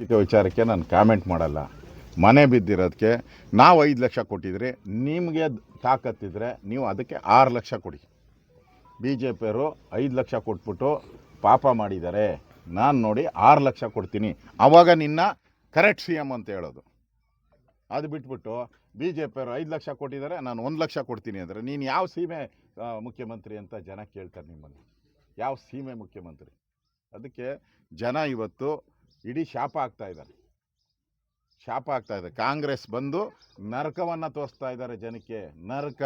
ವಿಚಾರಕ್ಕೆ ನಾನು ಕಾಮೆಂಟ್ ಮಾಡಲ್ಲ. ಮನೆ ಬಿದ್ದಿರೋದಕ್ಕೆ ನಾವು ಐದು ಲಕ್ಷ ಕೊಟ್ಟಿದ್ರಿ ನಿಮಗೆ ತಾಕತ್ತಿದ್ರೆ ನೀವು ಅದಕ್ಕೆ ಆರು ಲಕ್ಷ ಕೊಡಿ. ಬಿ ಜೆ ಪಿಯವರು ಐದು ಲಕ್ಷ ಕೊಟ್ಬಿಟ್ಟು ಪಾಪ ಮಾಡಿದ್ದಾರೆ. ನಾನು ನೋಡಿ ಆರು ಲಕ್ಷ ಕೊಡ್ತೀನಿ. ಆವಾಗ ನಿನ್ನ ಕರೆಕ್ಟ್ ಸಿ ಎಂ ಅಂತ ಹೇಳೋದು. ಅದು ಬಿಟ್ಬಿಟ್ಟು ಬಿ ಜೆ ಪಿಯವರು ಐದು ಲಕ್ಷ ಕೊಟ್ಟಿದ್ದಾರೆ, ನಾನು ಒಂದು ಲಕ್ಷ ಕೊಡ್ತೀನಿ ಅಂದರೆ ನೀನು ಯಾವ ಸೀಮೆ ಮುಖ್ಯಮಂತ್ರಿ ಅಂತ ಜನ ಕೇಳ್ತಾರೆ ನಿಮ್ಮನ್ನು ಯಾವ ಸೀಮೆ ಮುಖ್ಯಮಂತ್ರಿ? ಅದಕ್ಕೆ ಜನ ಇವತ್ತು ಇಡೀ ಶಾಪ ಆಗ್ತಾ ಇದ್ದಾರೆ ಶಾಪ ಆಗ್ತಾ ಇದೆ. ಕಾಂಗ್ರೆಸ್ ಬಂದು ನರಕವನ್ನು ತೋರಿಸ್ತಾ ಇದ್ದಾರೆ ಜನಕ್ಕೆ. ನರಕ.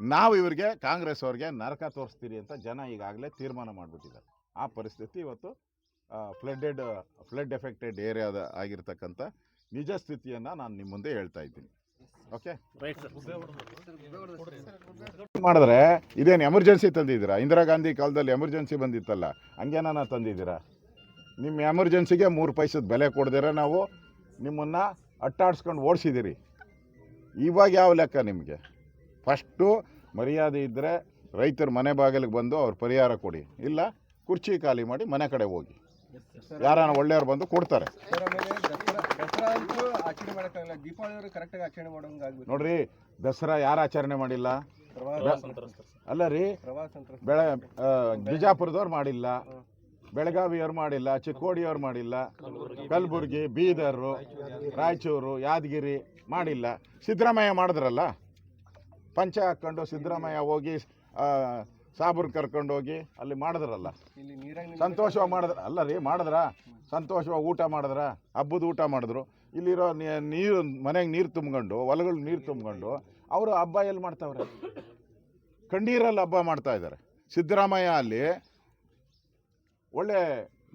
ನಾವು ಇವರಿಗೆ ಕಾಂಗ್ರೆಸ್ ಅವ್ರಿಗೆ ನರಕ ತೋರಿಸ್ತೀರಿ ಅಂತ ಜನ ಈಗಾಗಲೇ ತೀರ್ಮಾನ ಮಾಡಿಬಿಟ್ಟಿದ್ದಾರೆ. ಆ ಪರಿಸ್ಥಿತಿ ಇವತ್ತು ಫ್ಲಡ್ಡೆಡ್ ಫ್ಲಡ್ ಎಫೆಕ್ಟೆಡ್ ಏರಿಯಾದ ಆಗಿರ್ತಕ್ಕಂಥ ನಿಜ ಸ್ಥಿತಿಯನ್ನು ನಾನು ನಿಮ್ಮ ಮುಂದೆ ಹೇಳ್ತಾ ಇದ್ದೀನಿ. ಓಕೆ ಮಾಡಿದ್ರೆ ಇದೇನು ಎಮರ್ಜೆನ್ಸಿ ತಂದಿದ್ದೀರಾ? ಇಂದಿರಾ ಗಾಂಧಿ ಕಾಲದಲ್ಲಿ ಎಮರ್ಜೆನ್ಸಿ ಬಂದಿತ್ತಲ್ಲ. ಹಂಗೇನ ತಂದಿದ್ದೀರಾ? ನಿಮ್ಮ ಎಮರ್ಜೆನ್ಸಿಗೆ ಮೂರು ಪೈಸದ ಬೆಲೆ ಕೊಡ್ದಿರ ನಾವು ನಿಮ್ಮನ್ನು ಅಟ್ಟಾಡ್ಸ್ಕೊಂಡು ಓಡಿಸಿದ್ದೀರಿ ಇವಾಗ ಯಾವ ಲೆಕ್ಕ ನಿಮಗೆ? ಫಸ್ಟು ಮರ್ಯಾದೆ ಇದ್ದರೆ ರೈತರ ಮನೆ ಬಾಗಿಲಿಗೆ ಬಂದು ಅವ್ರ ಪರಿಹಾರ ಕೊಡಿ. ಇಲ್ಲ ಕುರ್ಚಿ ಖಾಲಿ ಮಾಡಿ ಮನೆ ಕಡೆ ಹೋಗಿ. ಯಾರನ್ನ ಒಳ್ಳೆಯವ್ರು ಬಂದು ಕೊಡ್ತಾರೆ. ನೋಡ್ರಿ ದಸರಾ ಯಾರು ಆಚರಣೆ ಮಾಡಿಲ್ಲ? ಅಲ್ಲ ರೀ ಬೆಳೆ ಬಿಜಾಪುರದವ್ರು ಮಾಡಿಲ್ಲ. ಬೆಳಗಾವಿಯವ್ರು ಮಾಡಿಲ್ಲ ಚಿಕ್ಕೋಡಿಯವ್ರು ಮಾಡಿಲ್ಲ ಕಲಬುರ್ಗಿ ಬೀದರು ರಾಯಚೂರು ಯಾದಗಿರಿ ಮಾಡಿಲ್ಲ. ಸಿದ್ದರಾಮಯ್ಯ ಮಾಡಿದ್ರಲ್ಲ? ಪಂಚ ಹಾಕ್ಕೊಂಡು ಸಿದ್ದರಾಮಯ್ಯ ಹೋಗಿ ಸಾಬೂರ್ ಕರ್ಕೊಂಡು ಹೋಗಿ ಅಲ್ಲಿ ಮಾಡಿದ್ರಲ್ಲ? ಸಂತೋಷವಾಗಿ ಮಾಡಿದ್ರ ಅಲ್ಲ ರೀ ಮಾಡಿದ್ರ? ಸಂತೋಷವಾಗಿ ಊಟ ಮಾಡಿದ್ರ? ಹಬ್ಬದ ಊಟ ಮಾಡಿದ್ರು. ಇಲ್ಲಿರೋ ನೀರು ಮನೆಗೆ ನೀರು ತುಂಬ್ಕೊಂಡು ಹೊಲಗಳು ನೀರು ತುಂಬ್ಕೊಂಡು ಅವರು ಹಬ್ಬ ಎಲ್ಲಿ ಮಾಡ್ತಾವ್ರೆ? ಕಣ್ಣೀರಲ್ಲಿ ಹಬ್ಬ ಮಾಡ್ತಾ ಇದ್ದಾರೆ ಸಿದ್ದರಾಮಯ್ಯ ಅಲ್ಲಿ ಒಳ್ಳೆ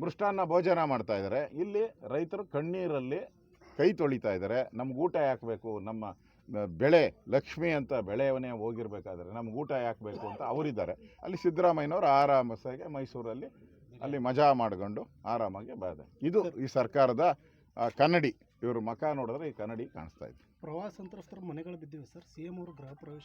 ಮೃಷ್ಟಾನ್ನ ಭೋಜನ ಮಾಡ್ತಾ ಇದ್ದಾರೆ ಇಲ್ಲಿ ರೈತರು ಕಣ್ಣೀರಲ್ಲಿ ಕೈ ತೊಳಿತಾ ಇದ್ದಾರೆ ನಮ್ಗೆ ಊಟ ಹಾಕಬೇಕು ನಮ್ಮ ಬೆಳೆ ಲಕ್ಷ್ಮಿ ಅಂತ ಬೆಳೆಯವನೇ ಹೋಗಿರ್ಬೇಕಾದ್ರೆ ನಮ್ಗೆ ಊಟ ಹಾಕಬೇಕು ಅಂತ ಅವರಿದ್ದಾರೆ. ಅಲ್ಲಿ ಸಿದ್ದರಾಮಯ್ಯನವರು ಆರಾಮಸಾಗಿ ಮೈಸೂರಲ್ಲಿ ಅಲ್ಲಿ ಮಜಾ ಮಾಡ್ಕೊಂಡು ಆರಾಮಾಗಿ ಬಾದೆ ಇದು ಈ ಸರ್ಕಾರದ ಕನ್ನಡಿ. ಇವರು ಮಖ ನೋಡಿದ್ರೆ ಈ ಕನ್ನಡಿ ಕಾಣಿಸ್ತಾ ಇದೆ ಪ್ರವಾಸ ಸಂತ್ರಸ್ತರ ಮನೆಗಳು ಬಿದ್ದಿವೆ ಸರ್. ಸಿ ಎಂ ಅವರು ಗೃಹ ಪ್ರವೇಶ